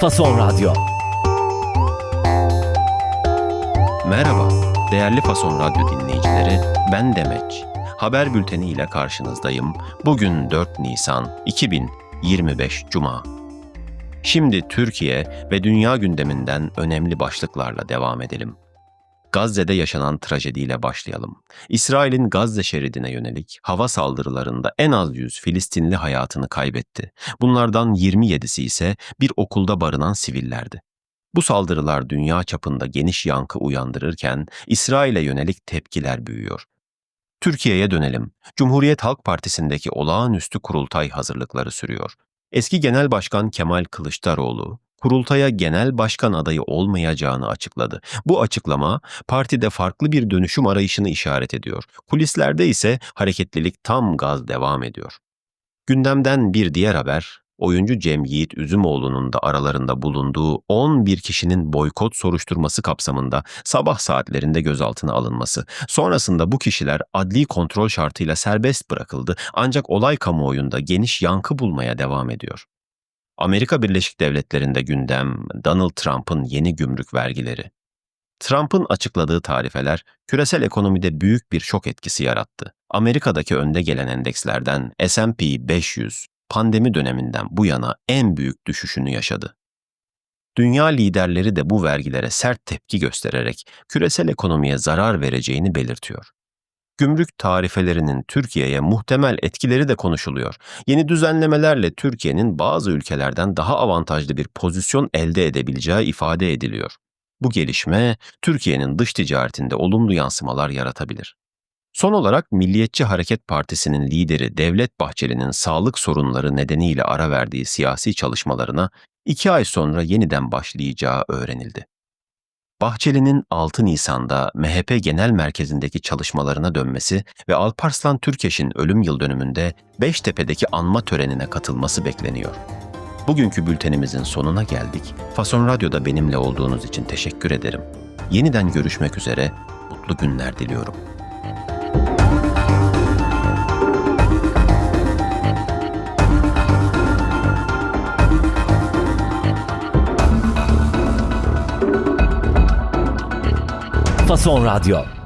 Fason Radyo. Merhaba, değerli Fason Radyo dinleyicileri, ben Demeç. Haber bülteni ile karşınızdayım. Bugün 4 Nisan 2025 Cuma. Şimdi Türkiye ve dünya gündeminden önemli başlıklarla devam edelim. Gazze'de yaşanan trajediyle başlayalım. İsrail'in Gazze şeridine yönelik hava saldırılarında en az 100 Filistinli hayatını kaybetti. Bunlardan 27'si ise bir okulda barınan sivillerdi. Bu saldırılar dünya çapında geniş yankı uyandırırken İsrail'e yönelik tepkiler büyüyor. Türkiye'ye dönelim. Cumhuriyet Halk Partisi'ndeki olağanüstü kurultay hazırlıkları sürüyor. Eski Genel Başkan Kemal Kılıçdaroğlu, kurultaya genel başkan adayı olmayacağını açıkladı. Bu açıklama partide farklı bir dönüşüm arayışını işaret ediyor. Kulislerde ise hareketlilik tam gaz devam ediyor. Gündemden bir diğer haber, oyuncu Cem Yiğit Üzümoğlu'nun da aralarında bulunduğu 11 kişinin boykot soruşturması kapsamında sabah saatlerinde gözaltına alınması. Sonrasında bu kişiler adli kontrol şartıyla serbest bırakıldı ancak olay kamuoyunda geniş yankı bulmaya devam ediyor. Amerika Birleşik Devletleri'nde gündem Donald Trump'ın yeni gümrük vergileri. Trump'ın açıkladığı tarifeler küresel ekonomide büyük bir şok etkisi yarattı. Amerika'daki önde gelen endekslerden S&P 500 pandemi döneminden bu yana en büyük düşüşünü yaşadı. Dünya liderleri de bu vergilere sert tepki göstererek küresel ekonomiye zarar vereceğini belirtiyor. Gümrük tarifelerinin Türkiye'ye muhtemel etkileri de konuşuluyor. Yeni düzenlemelerle Türkiye'nin bazı ülkelerden daha avantajlı bir pozisyon elde edebileceği ifade ediliyor. Bu gelişme Türkiye'nin dış ticaretinde olumlu yansımalar yaratabilir. Son olarak Milliyetçi Hareket Partisi'nin lideri Devlet Bahçeli'nin sağlık sorunları nedeniyle ara verdiği siyasi çalışmalarına iki ay sonra yeniden başlayacağı öğrenildi. Bahçeli'nin 6 Nisan'da MHP Genel Merkezi'ndeki çalışmalarına dönmesi ve Alparslan Türkeş'in ölüm yıl dönümünde Beştepe'deki anma törenine katılması bekleniyor. Bugünkü bültenimizin sonuna geldik. Fason Radyo'da benimle olduğunuz için teşekkür ederim. Yeniden görüşmek üzere, mutlu günler diliyorum. Fason Radyo.